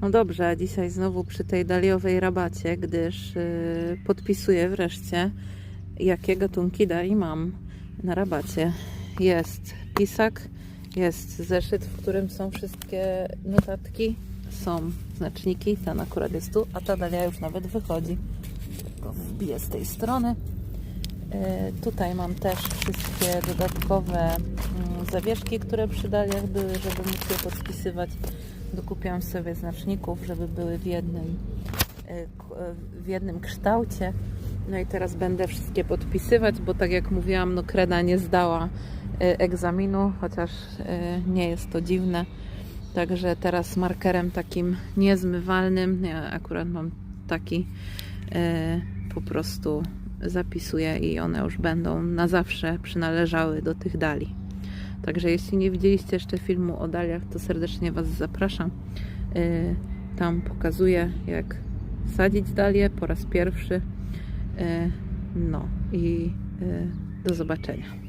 No dobrze, a dzisiaj znowu przy tej daliowej rabacie, gdyż yy, podpisuję wreszcie, jakie gatunki dali mam na rabacie. Jest pisak, jest zeszyt, w którym są wszystkie notatki, są znaczniki, ten akurat jest tu, a ta dalia już nawet wychodzi. Go wbiję z tej strony. E, Tutaj mam też wszystkie dodatkowe mm, zawieszki, które przy daliach były, żeby móc je podpisywać. Dokupiłam sobie znaczników, żeby były w jednym, e, e, w jednym kształcie. No i teraz będę wszystkie podpisywać, bo tak jak mówiłam, no kreda nie zdała e, egzaminu, chociaż nie jest to dziwne. Także teraz markerem takim niezmywalnym, ja akurat mam taki, po prostu zapisuję i one już będą na zawsze przynależały do tych dali. Także jeśli nie widzieliście jeszcze filmu o daliach, to serdecznie Was zapraszam. E, Tam pokazuję, jak sadzić dalię po raz pierwszy. E, No i e, do zobaczenia.